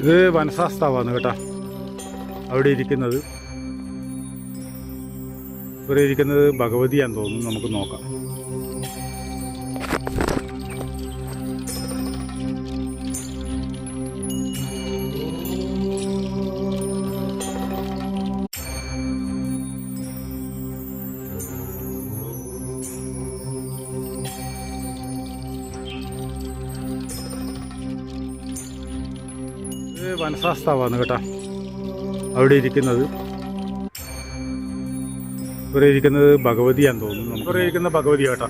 ഇത് വനശാസ്താവാണ് കേട്ടോ. അവിടെ ഇരിക്കുന്നത്. ഇവിടെ ഇരിക്കുന്നത് ഭഗവതിയാന്ന് തോന്നുന്നു നമുക്ക് നോക്കാം. വനശാസ്താവാണ് കേട്ടോ. അവിടെ ഇരിക്കുന്നത്. ഇവിടെ ഇരിക്കുന്നത് ഭഗവതിയാന്ന് തോന്നുന്നു ഇവിടെ ഇരിക്കുന്ന ഭഗവതി കേട്ടോ.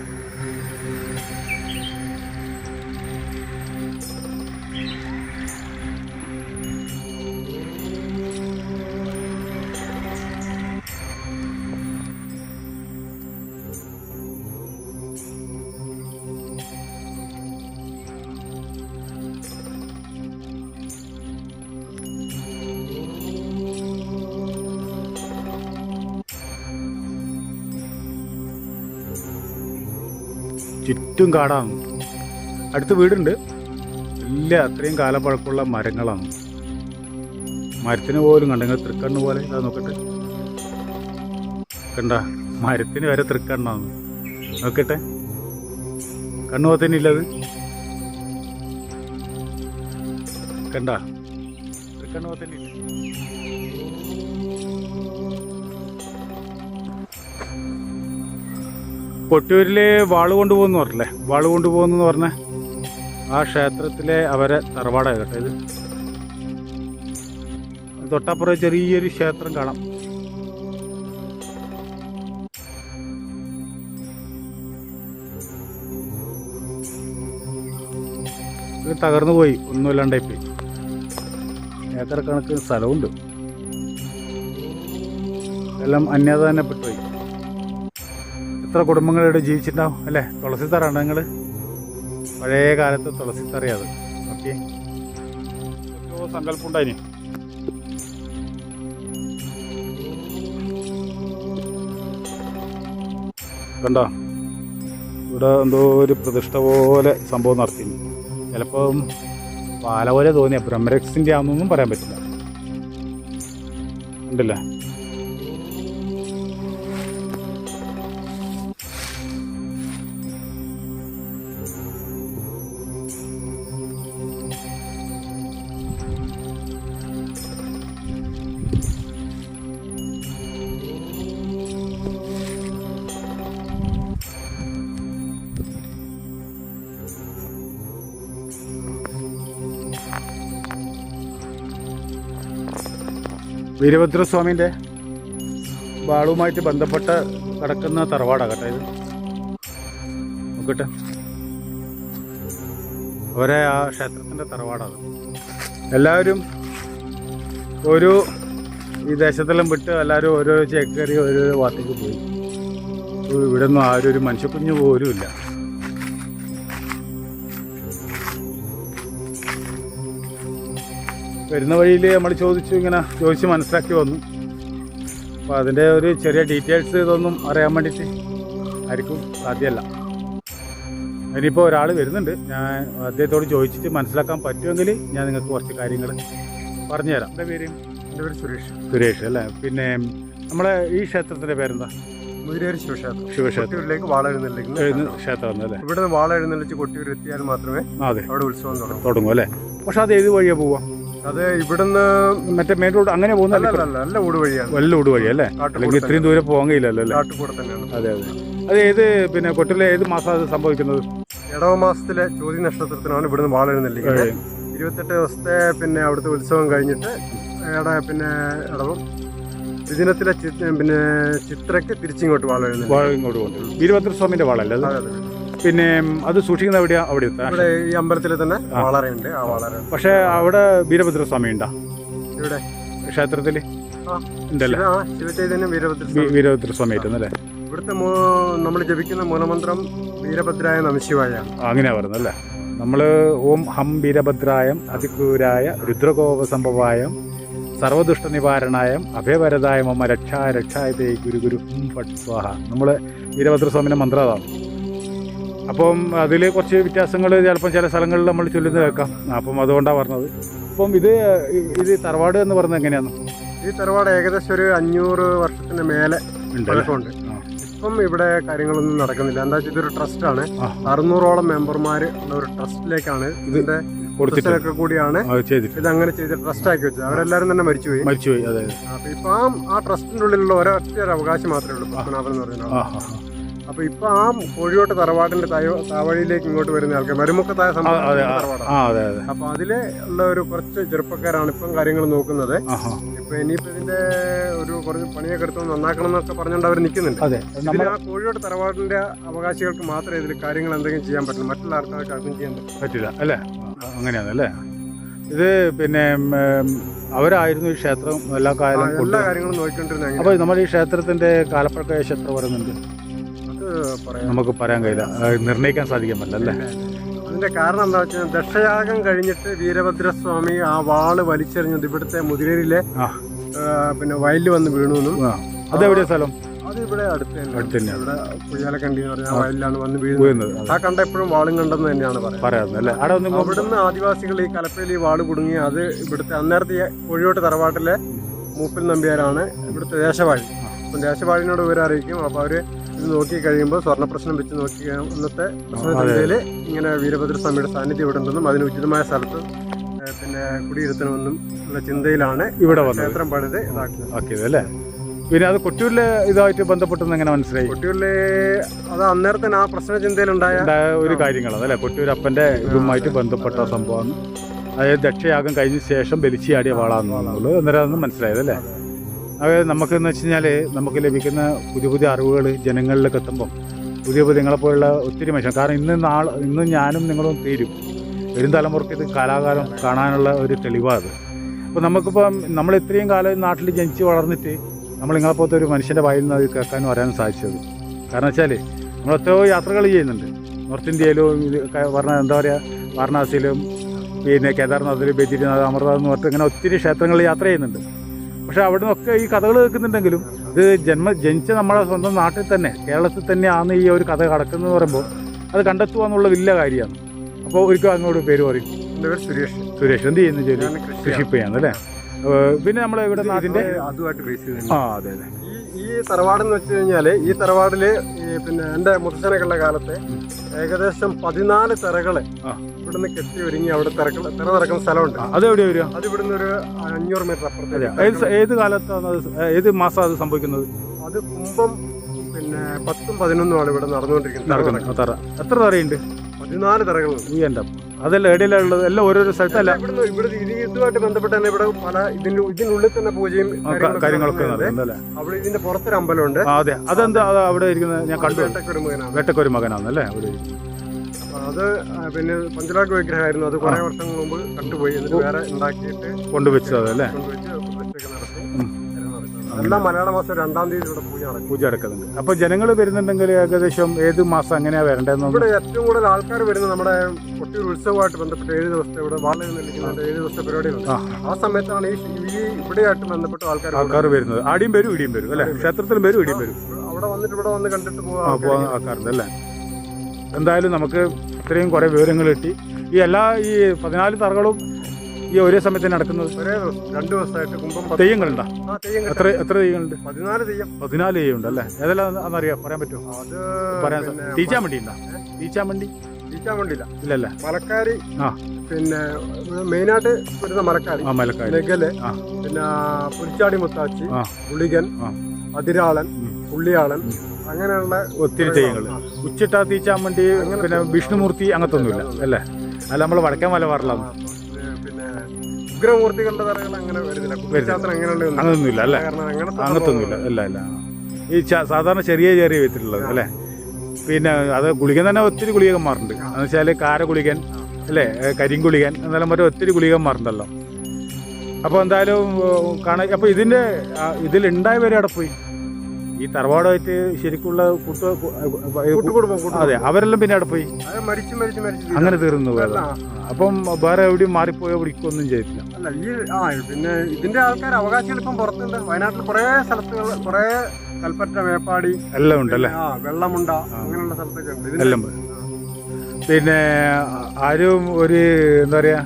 ചുറ്റും കാടാണ്. അടുത്ത് വീടുണ്ട്. ഇല്ല അത്രയും കാലപ്പഴക്കമുള്ള മരങ്ങളാണ്. മരത്തിന് പോലും കണ്ട നിങ്ങൾ തൃക്കണ്ണ് പോലെ ഇതാ നോക്കട്ടെ. കണ്ട മരത്തിന് വരെ തൃക്കണ്ണാണ്. നോക്കട്ടെ. കണ്ണു പോത്തന്നില്ലത് കണ്ട തൃക്കണ്ണ് കൊട്ടിയൂരിൽ വാൾ കൊണ്ടുപോകുന്നു പറഞ്ഞില്ലേ? വാൾ കൊണ്ടുപോകുന്നു പറഞ്ഞ ആ ക്ഷേത്രത്തിലെ അവരെ തറവാടാണ് കേട്ടോ ഇത്. തൊട്ടപ്പുറം ചെറിയൊരു ക്ഷേത്രം കാണാം. തകർന്നു പോയി ഒന്നുമില്ലാണ്ടായി പോയി ഏക്കർ സ്ഥലമുണ്ട്. എല്ലാം അന്യാധാനപ്പെട്ടുപോയി എത്ര കുടുംബങ്ങൾ ഇവിടെ ജീവിച്ചിട്ടുണ്ടാവും അല്ലേ? തുളസിത്തറാണ് നിങ്ങൾ പഴയ കാലത്ത് തുളസിത്തറയത്. ഓക്കെ. സങ്കല്പം ഉണ്ടായിന്. കണ്ടോ? ഇവിടെ എന്തോ ഒരു പ്രതിഷ്ഠ പോലെ സംഭവം നടത്തി ചിലപ്പം പാല പോലെ തോന്നിയ. ബ്രഹ്മരക്സിന്റെ ആണെന്നൊന്നും പറയാൻ പറ്റില്ല. ഉണ്ടല്ലേ വീരഭദ്രസ്വാമിന്റെ ബാളുമായിട്ട് ബന്ധപ്പെട്ട് കിടക്കുന്ന തറവാടാകട്ടെ കേട്ടോ ഇത്. നോക്കട്ടെ. അവരെ ആ ക്ഷേത്രത്തിന്റെ തറവാടാണ് എല്ലാവരും ഒരു ഈ ദേശത്തെല്ലാം വിട്ട് എല്ലാവരും ഓരോ ചേക്കേറി ഓരോ ഭാഗത്തേക്ക് പോയി. ഇവിടെ ഒന്നും ആരും ഒരു മനുഷ്യക്കുഞ്ഞ് പോലും ഇല്ല വരുന്ന വഴിയിൽ നമ്മൾ ചോദിച്ചു ഇങ്ങനെ ചോദിച്ച് മനസ്സിലാക്കി വന്നു. അപ്പോൾ അതിന്റെ ഒരു ചെറിയ ഡീറ്റെയിൽസ് ഇതൊന്നും അറിയാൻ വേണ്ടിയിട്ട് ആർക്കും സാധ്യമല്ല. ഇനിയിപ്പോൾ ഒരാൾ വരുന്നുണ്ട്. ഞാൻ അദ്ദേഹത്തോട് ചോദിച്ചിട്ട് മനസ്സിലാക്കാൻ പറ്റുമെങ്കിൽ ഞാൻ നിങ്ങൾക്ക് കുറച്ച് കാര്യങ്ങൾ പറഞ്ഞുതരാം. എന്റെ പേര് എന്റെ പേര് സുരേഷ്. സുരേഷ് അല്ലേ? പിന്നെ നമ്മുടെ ഈ ക്ഷേത്രത്തിന്റെ പേരെന്താ? മുതിരേരി ശിവക്ഷേത്രം. ശിവക്ഷേത്രത്തിലേക്ക് കൊട്ടിയൂരിലേക്ക് വാള എഴുന്നള്ളിക്കുന്ന എഴുന്ന ക്ഷേത്രം. അല്ലേ? ഇവിടെ നിന്ന് വാള എഴുന്നള്ളിച്ച് കൊട്ടിയൂർ എത്തിയാൽ മാത്രമേ അതെ. അവിടെ ഉത്സവം തുടങ്ങും. അല്ലേ? പക്ഷെ അത് ഏത് വഴിയാണ് പോവാ? അത് ഇവിടുന്ന് മറ്റേ മെയിൻ റോഡ് അങ്ങനെ അല്ല പോകുന്ന അല്ല? അല്ല നല്ല ഊട് വഴിയാണ്. നല്ല ഓട് വഴി അല്ലേ? അല്ലെങ്കിൽ ഇത്രയും ദൂരെ പോകാൻ കഴിയില്ലല്ലോ അല്ലേ അതെ അതെ. അത് ഏത് പിന്നെ കൊട്ടിലെ ഏത് മാസം അത് സംഭവിക്കുന്നത്? ഇടവ മാസത്തിലെ ചോദ്യ നക്ഷത്രത്തിനാണ് ഇവിടുന്ന് വാള എഴുന്നള്ളിക്കുന്നത്. ഇരുപത്തെട്ട് ദിവസത്തെ പിന്നെ അവിടുത്തെ ഉത്സവം കഴിഞ്ഞിട്ട് പിന്നെ ഇടവും ദിനത്തിലെ പിന്നെ ചിത്രയ്ക്ക് തിരിച്ചിങ്ങോട്ട് വാള എഴുന്നള്ളി വാഴ ഇങ്ങോട്ട് കൊണ്ടുവരും. വീരഭദ്രസ്വാമിന്റെ വാളല്ലേ അത്? അതെ, അതെ. പിന്നെ അത് സൂക്ഷിക്കുന്ന എവിടെയാ? അവിടെ ഇവിടെ ഈ അമ്പലത്തിൽ തന്നെ വാളറയുണ്ട്. ആ പക്ഷെ അവിടെ വീരഭദ്രസ്വാമി ഉണ്ടാ? ഇവിടെ. ക്ഷേത്രത്തിൽ ആ. ഉണ്ടല്ലേ? ശിവ- ആ, ശിവചൈതന്യം വീരഭദ്ര സ്വാമി വീരഭദ്രസ്വാമി ആയിട്ടല്ലേ ഇവിടുത്തെ നമ്മൾ ജപിക്കുന്ന മൂലമന്ത്രം വീരഭദ്രായ നമശിവായ അങ്ങനെയാ അല്ലേ? നമ്മൾ ഓം ഹം വീരഭദ്രായം അതിക്രൂരായ രുദ്രകോപസംഭവായം സർവദുഷ്ട നിവാരണായം അഭയവരദായ മമ രക്ഷാ രക്ഷായ ഗുരു ഗുരു ഹും ഫട്ട് സ്വാഹ. നമ്മൾ വീരഭദ്രസ്വാമിന്റെ മന്ത്രം അതാണ്. അപ്പം അതിൽ കുറച്ച് വ്യത്യാസങ്ങൾ ചിലപ്പം ചില സ്ഥലങ്ങളിൽ നമ്മൾ ചൊല്ലുന്നത് കേൾക്കാം. അപ്പം അതുകൊണ്ടാണ് പറഞ്ഞത്. അപ്പം ഇത് ഇത് തറവാട് എന്ന് പറയുന്നത് എങ്ങനെയാണ്? ഈ തറവാട് ഏകദേശം ഒരു അഞ്ഞൂറ് വർഷത്തിന് മേലെ ഉണ്ട് പഴക്കമുണ്ട്. ഇപ്പം ഇവിടെ കാര്യങ്ങളൊന്നും നടക്കുന്നില്ല. എന്താ വെച്ചാൽ ഇതൊരു ട്രസ്റ്റാണ്. അറുന്നൂറോളം മെമ്പർമാർ ഉള്ള ഒരു ട്രസ്റ്റിലേക്കാണ് ഇതിന്റെ കൊടുത്തിട്ട് കൂടിയാണ് ഇത് അങ്ങനെ ചെയ്ത് ട്രസ്റ്റ് ആക്കി വെച്ചത്. അവരെല്ലാരും തന്നെ മരിച്ചുപോയി. മരിച്ചുപോയി അതെ. അപ്പൊ ഇപ്പം ആ ട്രസ്റ്റിന്റെ ഉള്ളിലുള്ള ഒരൊറ്റ ഒരു അവകാശം മാത്രമേ ഉള്ളൂ പത്മനാഭൻ എന്ന് പറയുന്ന ആൾ. ആ ആ, ആ. അപ്പൊ ഇപ്പൊ ആ കോഴിയോട്ട് തറവാടിന്റെ തായ- താവഴിയിലേക്ക് ഇങ്ങോട്ട് വരുന്ന ആൾക്കാർ മരുമുക്കത്തായ സമയത്ത് അതെ ആ, അതെ അതെ. അപ്പൊ അതിൽ ഉള്ള ഒരു കുറച്ച് ചെറുപ്പക്കാരാണ് ഇപ്പം കാര്യങ്ങൾ നോക്കുന്നത്. ഇപ്പൊ ഇനിയിപ്പോ ഇതിന്റെ ഒരു കുറച്ച് പണിയൊക്കെ എടുത്ത് നന്നാക്കണം എന്നൊക്കെ പറഞ്ഞുകൊണ്ട് അവർ നിൽക്കുന്നുണ്ട്. ഇതിൽ ആ കോഴിയോട്ട് തറവാടിന്റെ അവകാശികൾക്ക് മാത്രമേ ഇതിൽ കാര്യങ്ങൾ എന്തെങ്കിലും ചെയ്യാൻ പറ്റുള്ളൂ. മറ്റുള്ള ആൾക്കാർക്ക് അതും ചെയ്യാൻ പറ്റില്ല. അല്ലേ? അങ്ങനെയാണല്ലേ? അങ്ങനെയാണ് അല്ലേ ഇത് പിന്നെ അവരായിരുന്നു ഈ ക്ഷേത്രം എല്ലാ കാലം എല്ലാ കാര്യങ്ങളും നോക്കിക്കൊണ്ടിരുന്ന എങ്ങനെ അപ്പോൾ നമ്മുടെ ഈ ക്ഷേത്രത്തിന്റെ കാലപ്പഴക്ക ക്ഷേത്രം എത്ര പറയാം നമുക്ക് പറയാൻ കഴിയില്ല. നിർണയിക്കാൻ സാധിക്കാൻ പറ്റില്ല അല്ലേ? അതിന്റെ കാരണം എന്താ വെച്ചാൽ ദക്ഷയാഗം കഴിഞ്ഞിട്ട് വീരഭദ്രസ്വാമി ആ വാൾ വലിച്ചെറിഞ്ഞത് ഇവിടുത്തെ മുതിരേരിയിലെ പിന്നെ വയലിൽ വന്ന് വീണു എന്നും. അതെവിടെയാ സ്ഥലം? അത് ഇവിടെ അടുത്ത് തന്നെ ഇവിടെ കുയ്യാലക്കണ്ടി എന്ന് പറഞ്ഞ ആ വയലിലാണ് വന്ന് വീഴുന്നത്. ആ. കണ്ട എപ്പോഴും വാളും കണ്ടെന്ന് തന്നെയാണ് പറയുന്നത്. അവിടുന്ന് ആദിവാസികൾ ഈ കലപ്പയിൽ ഈ വാൾ കുടുങ്ങി അത് ഇവിടുത്തെ അന്നേരത്തെ കോഴിയോട്ട് തറവാട്ടിലെ മൂപ്പിൽ നമ്പ്യാരാണ് ഇവിടുത്തെ ദേശവാഴി. അപ്പം ദേശവാഴിനോട് വിവരം അറിയിക്കും. അപ്പോൾ അവർ ഇത് നോക്കി കഴിയുമ്പോൾ സ്വർണ പ്രശ്നം വെച്ച് നോക്കി ഇന്നത്തെ പ്രശ്നത്തിൽ ഇങ്ങനെ വീരഭദ്രസ്വാമിയുടെ സാന്നിധ്യം ഇവിടെ ഉണ്ടെന്നും അതിന് ഉചിതമായ സ്ഥലത്ത് പിന്നെ കുടിയിരുത്തണമെന്നും ഉള്ള ചിന്തയിലാണ് ഇവിടെ ക്ഷേത്രം പണിത് ഇതാക്കിയത് അല്ലേ? പിന്നെ അത് കൊട്ടിയൂരിലെ ഇതായിട്ട് ബന്ധപ്പെട്ടെന്ന് എങ്ങനെ മനസ്സിലായി? കൊട്ടിയൂരിലെ അത് അന്നേരത്തിന് ആ പ്രശ്ന ചിന്തയിലുണ്ടായ ഉണ്ടായ ഒരു കാര്യങ്ങളാണ് അല്ലേ? കൊട്ടിയൂർ അപ്പന്റെ ഇതുമായിട്ട് ബന്ധപ്പെട്ട സംഭവമാണ് അതായത് ദക്ഷയാഗം കഴിഞ്ഞ ശേഷം ബലിച്ചിയാടിയ വാളാണെന്നുള്ളത് അന്നേരം അതൊന്നും മനസ്സിലായത് അല്ലേ? അത് നമുക്കെന്ന് വെച്ച് കഴിഞ്ഞാൽ നമുക്ക് ലഭിക്കുന്ന പുതിയ പുതിയ അറിവുകൾ ജനങ്ങളിലേക്ക് എത്തുമ്പം പുതിയ പുതിയ നിങ്ങളെപ്പോലുള്ള ഒത്തിരി മനുഷ്യൻ കാരണം ഇന്ന് നാൾ ഇന്ന് ഞാനും നിങ്ങളും തീരും. വരും തലമുറയ്ക്ക് ഇത് കാലാകാലം കാണാനുള്ള ഒരു തെളിവാണ് അപ്പോൾ നമുക്കിപ്പം നമ്മൾ ഇത്രയും കാലം നാട്ടിൽ ജനിച്ച് വളർന്നിട്ട് നമ്മൾ നിങ്ങളെപ്പോലത്തെ ഒരു മനുഷ്യന്റെ വായിൽ നിന്ന് അത് കേൾക്കാനും അറിയാനും സാധിച്ചത്. കാരണം വെച്ചാൽ നമ്മൾ എത്രയോ യാത്രകൾ ചെയ്യുന്നുണ്ട്. നോർത്ത് ഇന്ത്യയിലും പറഞ്ഞ എന്താ പറയുക വാരണാസിയിലും പിന്നെ കേദാർനാഥിലും ബദ്രിനാഥ് അമർനാഥ് എന്ന് പറഞ്ഞിട്ട് ഇങ്ങനെ ഒത്തിരി ക്ഷേത്രങ്ങളിൽ യാത്ര ചെയ്യുന്നുണ്ട്. പക്ഷെ അവിടെ നിന്നൊക്കെ ഈ കഥകൾ കേൾക്കുന്നുണ്ടെങ്കിലും ഇത് ജന്മ ജനിച്ച നമ്മുടെ സ്വന്തം നാട്ടിൽ തന്നെ കേരളത്തിൽ തന്നെയാണ് ഈ ഒരു കഥ കടക്കുന്നതെന്ന് പറയുമ്പോൾ അത് കണ്ടെത്തുക എന്നുള്ള വലിയ കാര്യമാണ്. അപ്പോൾ ഒരിക്കലും അങ്ങോട്ട് പേര് പറയും. സുരേഷ്. സുരേഷ് എന്ത് ചെയ്യുന്നു ജോലി? കൃഷിപ്പയാണ് കൃഷി കൃഷിപ്പ് അല്ലേ? പിന്നെ നമ്മൾ ഇവിടെ നാടിന്റെ അതുമായിട്ട് ആ അതെ അതെ. ഈ തറവാടെന്ന് വെച്ച് കഴിഞ്ഞാൽ ഈ തറവാടിൽ ഈ പിന്നെ എന്റെ മുത്തച്ഛനൊക്കെയുള്ള കാലത്ത് ഏകദേശം പതിനാല് തിറകൾ ആ. ഇവിടുന്ന് കെട്ടി ഒരുങ്ങി അവിടെ തിറക്ക തിറ തിറക്കുന്ന സ്ഥലമുണ്ട്. അത് എവിടെ വരിക? അത് ഇവിടുന്ന് ഒരു അഞ്ഞൂറ് മീറ്റർ അപ്പുറത്തേക്ക് ഏത് കാലത്താണ് അത് ഏത് മാസം അത് സംഭവിക്കുന്നത്? അത് കുംഭം പിന്നെ പത്തും പതിനൊന്നുമാണ് ഇവിടെ നടന്നുകൊണ്ടിരിക്കുന്നത്. എത്ര തറയുണ്ട്. പതിനാല് തിറകളുണ്ട്. ഈ എന്റെ അതല്ല എവിടെയല്ല ഉള്ളത്. എല്ലാം ഓരോരോ സ്ഥലത്തല്ല ഇവിടെ ഇത് ഇതുമായിട്ട് ബന്ധപ്പെട്ട് തന്നെ ഇവിടെ പല ഇതിന്റെ ഇതിനുള്ളിൽ തന്നെ പൂജയും കാര്യങ്ങളൊക്കെ നടക്കുന്നുണ്ടല്ലേ അവിടെ ഇതിന്റെ പുറത്തൊരു അമ്പലമുണ്ട്. അതെ. അതെന്താ? അത് അവിടെ ഇരിക്കുന്നത് ഞാൻ കണ്ടു. വേട്ടക്കൊരു മകനാണ്. വേട്ടക്കൊരു മകനാണല്ലേ അവിടെ അത് പിന്നെ പഞ്ചലാട്ട് വിഗ്രഹമായിരുന്നു. അത് കുറെ വർഷങ്ങൾ മുമ്പ് കണ്ടുപോയി. എന്നിട്ട് വേറെ ഉണ്ടാക്കിയിട്ട് കൊണ്ടുവച്ചത് എല്ലാം മലയാള മാസം രണ്ടാം തീയതി ഇവിടെ പൂജ നടക്കും. പൂജ നടക്കുന്നുണ്ട്. അപ്പൊ ജനങ്ങൾ വരുന്നുണ്ടെങ്കിൽ ഏകദേശം ഏത് മാസം അങ്ങനെയാ വരേണ്ടതെന്ന് ഇവിടെ ഏറ്റവും കൂടുതൽ ആൾക്കാർ വരുന്നത് നമ്മുടെ കൊട്ടിയൂർ ഉത്സവമായിട്ട് ബന്ധപ്പെട്ട് ഏഴ് ദിവസത്തെ ഇവിടെ ഏഴ് ദിവസത്തെ പരിപാടികളുണ്ട് ആ. ആ സമയത്താണ് ഈ ഈ ഇവിടെയായിട്ട് ബന്ധപ്പെട്ട ആൾക്കാർ ആൾക്കാർ വരുന്നത്. ആടിയും വരും ഇടിയും വരും അല്ലേ? ക്ഷേത്രത്തിലും വരും ഇടിയും വരും. അവിടെ വന്നിട്ട് ഇവിടെ വന്ന് കണ്ടിട്ട് പോകാം ആ പോകാൻ ആൾക്കാരുണ്ട് അല്ലേ? എന്തായാലും നമുക്ക് ഇത്രയും കുറേ വിവരങ്ങൾ കിട്ടി. ഈ എല്ലാ ഈ പതിനാല് തറകളും ഈ ഒരേ സമയത്ത് നടക്കുന്നത്? ഒരേ ദിവസം രണ്ട് ദിവസമായിട്ട്. കുംഭം പത്ത് തെയ്യങ്ങളുണ്ടോ? ആ തെയ്യം എത്ര. എത്ര തെയ്യങ്ങളുണ്ട്? പതിനാല് തെയ്യം. പതിനാല് തെയ്യമുണ്ട് അല്ലേ ഏതെല്ലാം അന്നറിയാം പറയാൻ പറ്റുമോ? അത് പറയാൻ പിന്നെ തീച്ചാമണ്ടി ഉണ്ടോ? തീച്ചാമണ്ടി? ജയിക്കാൻ വേണ്ടിയില്ല ഇല്ലല്ല? മലക്കാരി ആ. പിന്നെ മെയിനായിട്ട് വരുന്ന മലക്കാരി. ആ മലക്കാരി. നെഗൽ ആ. പിന്നെ പുലിച്ചാടി മുത്താച്ചി ആ. ഗുളികൻ ആ. അതിരാളൻ ഉം. പുള്ളിയാളൻ അങ്ങനെയുള്ള ഒത്തിരി തെയ്യങ്ങൾ. ഉച്ചിട്ട തീച്ചാമണ്ടി പിന്നെ വിഷ്ണുമൂർത്തി അങ്ങനത്തെ ഒന്നുമില്ല അല്ലേ? അല്ല നമ്മൾ വടക്കേ മല പറഞ്ഞാണ് ആ, പിന്നെ ഉഗ്രമൂർത്തികളുടെ തറകൾ അങ്ങനെ വരുന്നില്ല. കുതിരശാസ്ത്രം അങ്ങനെയുള്ള അങ്ങനൊന്നുമില്ല അല്ലേ? അങ്ങനത്തൊന്നുമില്ല അല്ല അല്ല ഈ സാധാരണ ചെറിയ ചെറിയ വെച്ചിട്ടുള്ളത് അല്ലേ? പിന്നെ അത് ഗുളികൻ തന്നെ ഒത്തിരി ഗുളികന്മാരുണ്ട്. എന്ന് വെച്ചാൽ കാര ഗുളികൻ അല്ലേ? കരിങ്കുളികൻ എന്നാലും മറ്റേ ഒത്തിരി ഗുളികന്മാരുണ്ടല്ലോ. അപ്പോൾ എന്തായാലും കാണാൻ അപ്പോൾ ഇതിന്റെ ഇതിലുണ്ടായവരെ അവിടെ പോയി? ഈ തറവാടായിട്ട് ശരിക്കുള്ള കൂട്ടു. അതെ അവരെല്ലാം പിന്നെ അവിടെ പോയി. മരിച്ചു മരിച്ചു മരിച്ചു അങ്ങനെ തീർന്നു പോയത് അപ്പം വേറെ എവിടെയും മാറിപ്പോയോ പിടിക്കൊന്നും ചെയ്തില്ല അല്ല ഈ ആ പിന്നെ ഇതിന്റെ ആൾക്കാർ അവകാശങ്ങൾ ഇപ്പം പുറത്തുണ്ട് വയനാട്ടിൽ കുറെ സ്ഥലത്ത് കുറേ കൽപ്പറ്റ മേപ്പാടി എല്ലാം ഉണ്ടല്ലേ ആ വെള്ളമുണ്ട അങ്ങനെയുള്ള സ്ഥലത്തൊക്കെ ഉണ്ട്. എല്ലാം പിന്നെ ആരും ഒരു എന്താ പറയാ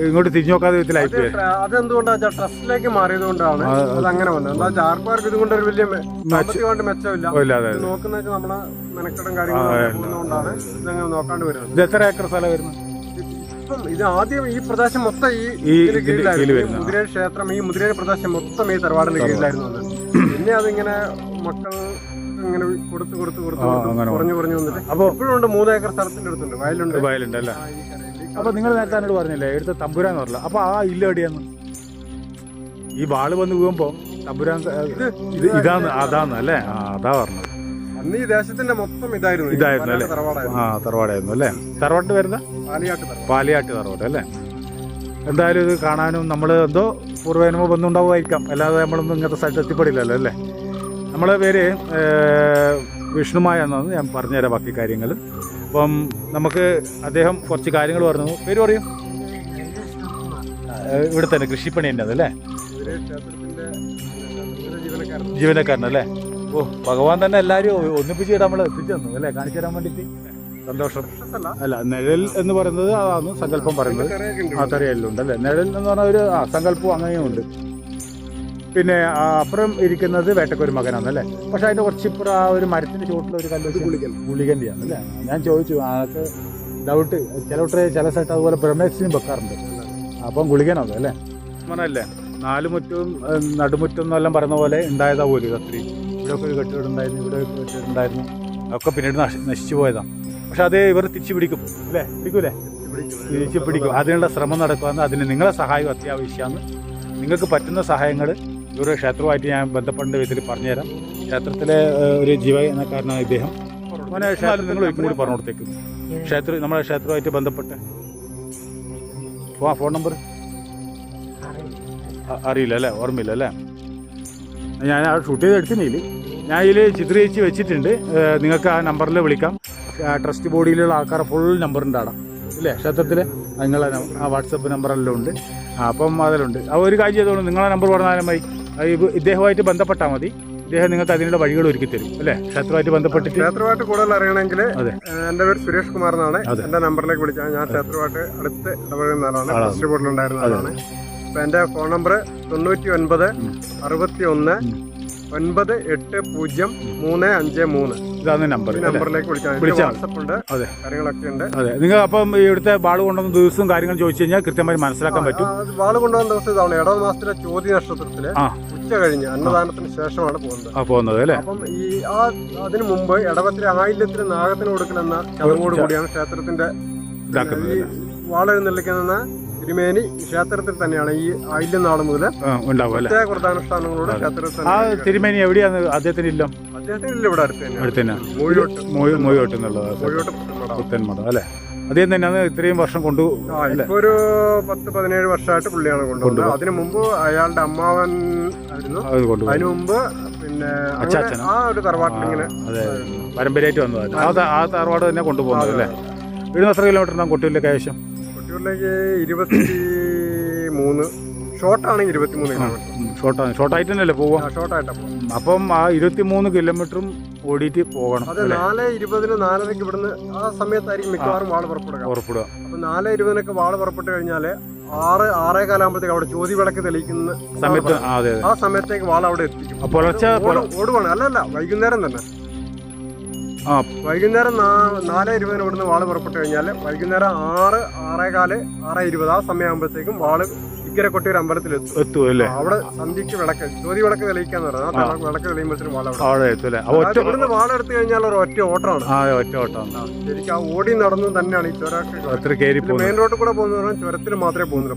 ഇങ്ങോട്ട് തിരിഞ്ഞു നോക്കാതെ വിധത്തിലായി അത് ട്ര- അതെന്തുകൊണ്ടാ വെച്ചാൽ ട്രസ്റ്റിലേക്ക് മാറിയത് കൊണ്ടാണ് അങ്ങനെ വന്നത്. എന്താ വെച്ചാൽ ആർക്കും ആർക്കും ഇതുകൊണ്ട് ഒരു വലിയ മെ- സാമ്പത്തികമായിട്ട് മെച്ചമില്ല. നോക്കുന്ന നമ്മളെ മെനക്കെടും ഇതങ്ങനെ നോക്കാണ്ട് വരുന്നത്. ഇത് എത്ര ഏക്കർ സ്ഥലം വരുന്നു ഇത് ആദ്യം ഈ പ്രദേശം മൊത്തം ഈ. മുതിരേ ക്ഷേത്രം ഈ മുതിരേ പ്രദേശം മൊത്തം ഈ തറവാടിന്റെ കീഴിലായിരുന്നു പിന്നെ അതിങ്ങനെ മക്കൾ ഇങ്ങനെ കൊടുത്ത് കൊടുത്ത് കൊടുത്ത് കുറഞ്ഞു കുറഞ്ഞു വന്നിട്ട് അപ്പൊ ഇപ്പോഴും ഉണ്ട് മൂന്ന് ഏക്കർ സ്ഥലത്തിന്റെ അടുത്തുണ്ട്. വയലുണ്ട്. വയലുണ്ടല്ലേ ആ, ഈ കരയിൽ. ഈ അപ്പൊ നിങ്ങൾ നേരത്തെ എന്നോട് പറഞ്ഞില്ലേ എടുത്ത തമ്പുരാന്ന് പറഞ്ഞില്ല? അപ്പൊ ആ ഇല്ല എവിടെയാന്ന്? ഈ വാൾ വന്ന് പോകുമ്പോ തമ്പുരാൻ ഇത് ഇത് ഇതാന്ന് അതാന്ന് അല്ലേ? ആ അതാ പറഞ്ഞത്. അന്ന് ഈ ദേശത്തിന്റെ മൊത്തം ഇതായിരുന്നു. അല്ലേ? ആ തറവാടായിരുന്നു അല്ലേ? തറവാട്ട് വരുന്ന പാലിയാട്ട് തറവാട്. അല്ലേ? എന്തായാലും ഇത് കാണാനും നമ്മൾ എന്തോ പൂർവേനമോ ബന്ധമുണ്ടാവുമായിരിക്കാം അല്ലാതെ നമ്മളൊന്നും ഇങ്ങനത്തെ സ്ഥലത്ത് എത്തിപ്പെടില്ലല്ലോ അല്ലേ? നമ്മളെ പേര് വിഷ്ണുമായ എന്നാണ് ഞാൻ പറഞ്ഞുതരാം ബാക്കി കാര്യങ്ങൾ അപ്പം നമുക്ക് അദ്ദേഹം കുറച്ച് കാര്യങ്ങൾ പറഞ്ഞു. പേര് പറയും. ഇവിടെ തന്നെ കൃഷിപ്പണി തന്നെ അതല്ലേ ജീവനക്കാരനല്ലേ ഓ ഭഗവാൻ തന്നെ എല്ലാവരും ഒന്നിപ്പിച്ച് നമ്മൾ എത്തിച്ചു തന്നു അല്ലേ? കാണിച്ചു തരാൻ വേണ്ടിയിട്ട്. സന്തോഷം. അല്ല നിഴൽ എന്ന് പറയുന്നത് അതാണ് സങ്കല്പം പറയുന്നത്. ആ തറയല്ലുണ്ട് അല്ലേ? നിഴൽ എന്ന് പറഞ്ഞ ഒരു ആ സങ്കല്പം അങ്ങനെയും ഉണ്ട്. പിന്നെ അപ്പുറം ഇരിക്കുന്നത് വേട്ടക്കൊരു മകനാണ് അല്ലേ പക്ഷെ അതിന്റെ കുറച്ചിപ്പുറം ആ ഒരു മരത്തിന്റെ ചുവട്ടിൽ ഒരു കല്ല് ഗുളികൻ. ഗുളികന്റെയാണ് അല്ലേ ഞാൻ ചോദിച്ചു ആൾക്ക് ഡൗട്ട് ചിലവട്ടെ ചില സ്ഥലത്ത് അതുപോലെ ബ്രഹ്മേക്സിനും വെക്കാറുണ്ട്. അപ്പം ഗുളികനാണ് അല്ലേ? മനല്ലേ നാലുമുറ്റവും നടുമുറ്റം എന്നെല്ലാം പറയുന്ന പോലെ ഉണ്ടായതാ പോലും കത്രി ഇവിടെയൊക്കെ ഒരു കെട്ടിടുണ്ടായിരുന്നു ഇവിടെ ഒരു കെട്ടിടുണ്ടായിരുന്നു അതൊക്കെ പിന്നീട് നശി- നശിച്ചു പോയതാണ്. പക്ഷെ അത് ഇവർ തിരിച്ചു പിടിക്കും അല്ലേ? പിടിക്കൂലേ? തിരിച്ചു പിടിക്കും. അതിനുള്ള ശ്രമം നടക്കുക അതിന് നിങ്ങളെ സഹായം അത്യാവശ്യമാണ്. നിങ്ങൾക്ക് പറ്റുന്ന സഹായങ്ങൾ ഇവരുടെ ക്ഷേത്രവുമായിട്ട് ഞാൻ ബന്ധപ്പെട്ട വിധത്തിൽ പറഞ്ഞുതരാം. ക്ഷേത്രത്തിലെ ഒരു ജീവനക്കാരനാണ് ഇദ്ദേഹം. മോനെ ക്ഷേത്രം നിങ്ങൾ ഒരിക്കലും കൂടി പറഞ്ഞു കൊടുത്തേക്കും ക്ഷേത്രം നമ്മളെ ക്ഷേത്രമായിട്ട് ബന്ധപ്പെട്ട്. Phone number. അറിയില്ല അല്ലേ? ഓർമ്മയില്ല അല്ലേ? ഞാൻ ആ ഷൂട്ട് ചെയ്ത് എടുത്തിനില്ല ഞാൻ ഇതിൽ ചിത്രീകരിച്ച് വെച്ചിട്ടുണ്ട്. നിങ്ങൾക്ക് ആ നമ്പറിൽ വിളിക്കാം. ട്രസ്റ്റ് ബോഡിയിലുള്ള ആൾക്കാരെ ഫുൾ നമ്പർ ഉണ്ടാടാം അവിടെ. ഇല്ലേ? ക്ഷേത്രത്തിൽ നിങ്ങളെ ആ വാട്സപ്പ് നമ്പറെല്ലാം ഉണ്ട്. അപ്പം അതിലുണ്ട്. ആ ഒരു കാര്യം ചെയ്തോളൂ. നിങ്ങളെ നമ്പർ പറഞ്ഞാലും മതി. ഇദ്ദേഹമായിട്ട് ബന്ധപ്പെട്ടാൽ മതി. ഇദ്ദേഹം നിങ്ങൾക്ക് അതിനുള്ള വഴികൾ ഒരുക്കി തരും അല്ലേ? ക്ഷേത്രമായിട്ട് ബന്ധപ്പെട്ടിട്ട്. ക്ഷേത്രമായിട്ട് കൂടുതൽ അറിയണമെങ്കിൽ. എന്റെ പേര് സുരേഷ് കുമാർ എന്നാണ് എന്റെ നമ്പറിലേക്ക് വിളിച്ചാൽ ഞാൻ ക്ഷേത്രമായിട്ട് അടുത്ത് ഇടപഴകുന്ന ആളാണ്. ഫസ്റ്റ് ആളാണ്. അപ്പൊ എന്റെ ഫോൺ നമ്പർ തൊണ്ണൂറ്റി ഒൻപത്. അറുപത്തി ഒന്ന്. ഒൻപത് എട്ട് പൂജ്യം മൂന്ന് അഞ്ച് മൂന്ന്. ഇതാണ് നമ്പർ നമ്പറിലേക്ക് വിളിച്ചാൽ വിളിച്ചാൽ ഉണ്ട്. അതെ. കാര്യങ്ങളൊക്കെ ഉണ്ട്. അതെ. നിങ്ങൾ അപ്പം ഇവിടുത്തെ വാൾ കൊണ്ടുവന്ന ദിവസവും കാര്യങ്ങൾ ചോദിച്ചു കഴിഞ്ഞാൽ കൃത്യമായി മനസ്സിലാക്കാൻ പറ്റും. വാൾ കൊണ്ടുവന്ന ദിവസം ഇതാണ് ഇടവ മാസത്തിലെ ചോദ്യ നക്ഷത്രത്തിൽ ഉച്ച കഴിഞ്ഞ് അന്നദാനത്തിന് ശേഷമാണ് പോകുന്നത്. പോകുന്നത് അല്ലേ? അപ്പം ഈ ആ അതിനു മുമ്പ് ഇടവത്തിലെ ആയില്യത്തിന് നാഗത്തിന് കൊടുക്കണമെന്ന ചടങ്ങോട് കൂടിയാണ് ക്ഷേത്രത്തിന്റെ വാളെഴുന്നള്ളിക്കുന്ന തിരുമേനി ക്ഷേത്രത്തിൽ തന്നെയാണ് ഈ ആയില്യം നാൾ മുതൽ പ്രത്യേക വ്രതാനുഷ്ഠാനങ്ങളോട് അതെ. ക്ഷേത്രത്തിൽ ആ തിരുമേനി എവിടെയാണ് അദ്ദേഹത്തിന് ഇല്ല? അദ്ദേഹത്തിന് ഇല്ല ഇവിടെ അടുത്ത് തന്നെ അടുത്ത് തന്നെ. മൂഴിയോട്ട്. മൊയ്യോട്ട് എന്നുള്ളത്. മൂഴിയോട്ട് പുത്തൻമട. പുത്തൻമടം അല്ലേ? അദ്ദേഹം തന്നെയാണ് ഇത്രയും വർഷം കൊണ്ടു ഒരു പത്ത് പതിനേഴ് വർഷമായിട്ട് പുള്ളിയാണ് കൊണ്ടുവന്നത്. അതിനു മുമ്പ് അയാളുടെ അമ്മാവൻ ആയിരുന്നു. അതിനു മുമ്പ് പിന്നെ ആ ഒരു തറവാട്ടിൽ ഇങ്ങനെ അതെ പരമ്പരയായിട്ട് വന്നതല്ലേ ആ ആ തറവാട് തന്നെ കൊണ്ടുപോകുന്നത് അല്ലേ? ഇവിടുന്ന് എത്ര കിലോമീറ്റർ ഉണ്ടാകും കൊട്ടിയിലേക്ക് ഏകദേശം. കൊട്ടിയൂരിലേക്ക് ഇരുപത്തി മൂന്ന് ഷോർട്ടാണെങ്കിൽ ഇരുപത്തി മൂന്ന് കിലോമീറ്റർ ഷോർട്ടാണ് ഷോർട്ടായിട്ട് തന്നെയല്ലേ പോകും അപ്പം ആ ഇരുപത്തി മൂന്ന് കിലോമീറ്ററും ഓടിയിട്ട് പോകണം അത് നാല് ഇരുപതിന് നാലരക്ക് ഇവിടുന്ന് ആ സമയത്തായിരിക്കും മിക്കവാറും വാൾ പുറപ്പെടുക. ഉറപ്പിടുക അപ്പൊ നാല് ഇരുപതിനൊക്കെ വാൾ പുറപ്പെട്ട് കഴിഞ്ഞാൽ ആറ് ആറേ കാലാകുമ്പോഴത്തേക്ക് അവിടെ ചോതി വിളക്ക് തെളിയിക്കുന്ന സമയത്ത് ആ സമയത്തേക്ക് വാൾ അവിടെ എത്തിക്കും പുലർച്ചെ പുല- ഓടുവാണ്. അല്ലല്ല വൈകുന്നേരം തന്നെ. ആ വൈകുന്നേരം നാല് ഇരുപതിന് ഇവിടുന്ന് വാൾ പുറപ്പെട്ട് കഴിഞ്ഞാൽ വൈകുന്നേരം ആറ് ആറേകാൽ ആറ് ഇരുപത് ആ സമയമാകുമ്പോഴത്തേക്കും വാൾ ഇക്കരെ കൊട്ടിയൊരു അമ്പലത്തിൽ എത്തും. അല്ലേ? അവിടെ സന്ധ്യക്ക് വിളക്ക് ജ്യോതി വിളക്ക് തെളിയിക്കാന്ന് പറയുന്നത്. വിളക്ക് തെളിയുമ്പോഴത്തേക്കും വാള ഇവിടുന്ന് വാളെടുത്ത് കഴിഞ്ഞാൽ ഒരു ഒറ്റ ഓട്ടമാണ്. ആ ഒറ്റ ഓട്ടമാണ് ശരിക്കും ആ ഓടി നടന്നു തന്നെയാണ് ഈ പോകുന്നത്. മെയിൻ റോഡിൽ കൂടെ പോകുന്ന ചുരത്തിൽ മാത്രമേ പോകുന്നുള്ളൂ.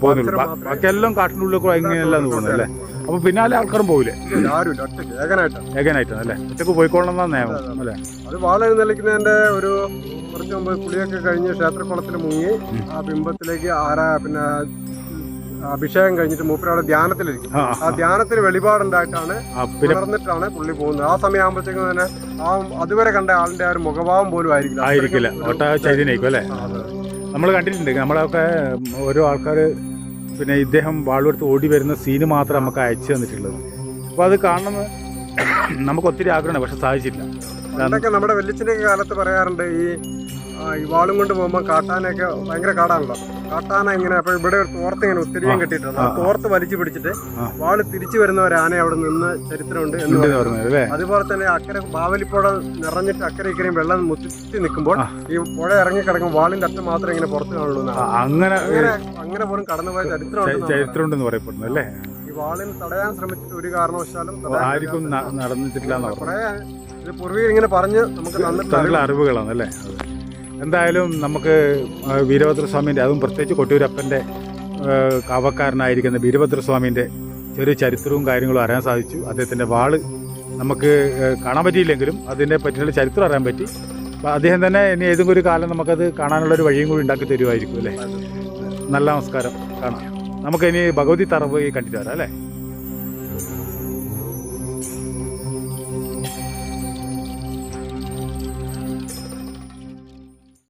ബാക്കിയെല്ലാം കാട്ടിനുള്ളിൽ കൂടെ ഇങ്ങനെയല്ല പോകുന്നത് അല്ലേ? അപ്പൊ പിന്നാലെ ആൾക്കാരും പോകില്ലേ ആരുമില്ല ഒറ്റയ്ക്ക് ഏകനായിട്ടാണ്. ഏകനായിട്ടാണ് അല്ലേ ഒറ്റയ്ക്ക് പോയിക്കോളണം എന്നാ നിയമം അല്ലേ? അത് വാളെഴുന്നള്ളിക്കുന്നതിന്റെ ഒരു കുറച്ച് മുമ്പ് കുളിയൊക്കെ കഴിഞ്ഞ് ക്ഷേത്രക്കുളത്തിൽ മുങ്ങി ആ ബിംബത്തിലേക്ക് ആരാ പിന്നെ അഭിഷേകം കഴിഞ്ഞിട്ട് മൂപ്പരവിടെ ധ്യാനത്തിലിരിക്കും. ആ ധ്യാനത്തിൽ വെളിപാടുണ്ടായിട്ടാണ് പിന്നെ പുള്ളി പോകുന്നത്. ആ സമയമാകുമ്പോഴത്തേക്കും തന്നെ ആ അതുവരെ കണ്ട ആളിന്റെ ആ ഒരു മുഖഭാവം പോലും ആയിരിക്കില്ല. ആയിരിക്കില്ല. ഒട്ട ചൈതന്യായിരിക്കും അല്ലേ? നമ്മൾ കണ്ടിട്ടുണ്ട് നമ്മളൊക്കെ ഓരോ ആൾക്കാർ പിന്നെ ഇദ്ദേഹം വാളുവെടുത്ത് ഓടി വരുന്ന സീന് മാത്രം നമുക്ക് അയച്ചു തന്നിട്ടുള്ളത്. അപ്പോൾ അത് കാണണം നമുക്ക് ഒത്തിരി ആഗ്രഹമാണ് പക്ഷെ സാധിച്ചില്ല നമ്മുടെ വെല്ലിച്ചിന്റെ കാലത്ത് പറയാറുണ്ട് ഈ ആ, ഈ വാളും കൊണ്ട് പോകുമ്പോൾ കാട്ടാനൊക്കെ ഭയങ്കര കാടാണല്ലോ. കാട്ടാന ഇങ്ങനെ അപ്പൊ ഇവിടെ ഒരു തോർത്ത് ഇങ്ങനെ ഒത്തിരിയും കെട്ടിയിട്ടുണ്ട്. ആ തോർത്ത് വലിച്ചു പിടിച്ചിട്ട്. വാൾ തിരിച്ചു വരുന്ന ഒരു ആന അവിടെ നിന്ന് ചരിത്രമുണ്ട് എന്ന് അതുപോലെ തന്നെ അക്കരെ ബാവലിപ്പുഴ നിറഞ്ഞിട്ട് അക്കരെ ഇക്കരെയും വെള്ളം മുത്തി നിൽക്കുമ്പോൾ ഈ പുഴ ഇറങ്ങി കിടക്കും വാളിന്റെ അറ്റം മാത്രമേ ഇങ്ങനെ പുറത്ത് കാണുള്ളൂ അങ്ങനെ അങ്ങനെ പോലും കടന്നുപോയ ചരിത്രമുണ്ട് ചരിത്രം ഉണ്ടെന്ന് പറയപ്പെടുന്നു അല്ലേ? ഈ വാളിന് തടയാൻ ശ്രമിച്ചിട്ട് ഒരു കാരണവശാലും ആർക്കും നടന്നിട്ടില്ല കുറെ ഇത് പൂർവികർ ഇങ്ങനെ പറഞ്ഞ് നമുക്ക് അറിവുകളാണ് അല്ലേ? എന്തായാലും നമുക്ക് വീരഭദ്രസ്വാമിന്റെ അതും പ്രത്യേകിച്ച് കൊട്ടൂരപ്പന്റെ ആ, കാവക്കാരനായിരിക്കുന്ന വീരഭദ്രസ്വാമിന്റെ ചെറിയ ചരിത്രവും കാര്യങ്ങളും അറിയാൻ സാധിച്ചു. അദ്ദേഹത്തിന്റെ വാൾ നമുക്ക് കാണാൻ പറ്റിയില്ലെങ്കിലും അതിനെ പറ്റിയുള്ള ചരിത്രം അറിയാൻ പറ്റി. അപ്പോൾ അദ്ദേഹം തന്നെ ഇനി ഏതെങ്കിലും ഒരു കാലം നമുക്കത് കാണാനുള്ളൊരു വഴിയും കൂടി ഉണ്ടാക്കി തരുമായിരിക്കും അല്ലേ? നല്ല നമസ്കാരം. കാണാം. നമുക്ക് ഇനി ഭഗവതി തറവ് കണ്ടിട്ട് വരാം അല്ലേ?